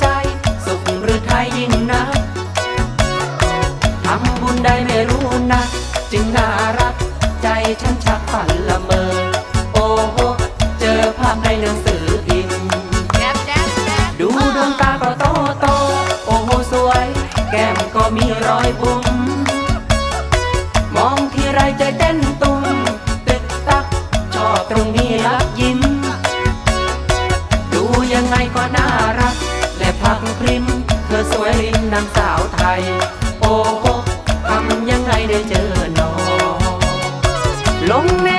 ใจ สุขหรือไทยยิ่งนักทำบุญได้ไม่รู้นะ จึงน่ารัก ใจฉันชักฝันละเมอ โอ้โห เจอภาพในหนังสือพิมพ์แจ๊บแจ๊บแจ๊บดูดวงตาก็โตโต โอ้โห สวย แก้มก็มีรอยบุ๋มมองทีไรใจเต้นตุ้ม ไงก็น่ารัก และพักพริม เธอสวยลินนางสาวไทย โอ้โหทำยังไงได้เจอน้องลงใน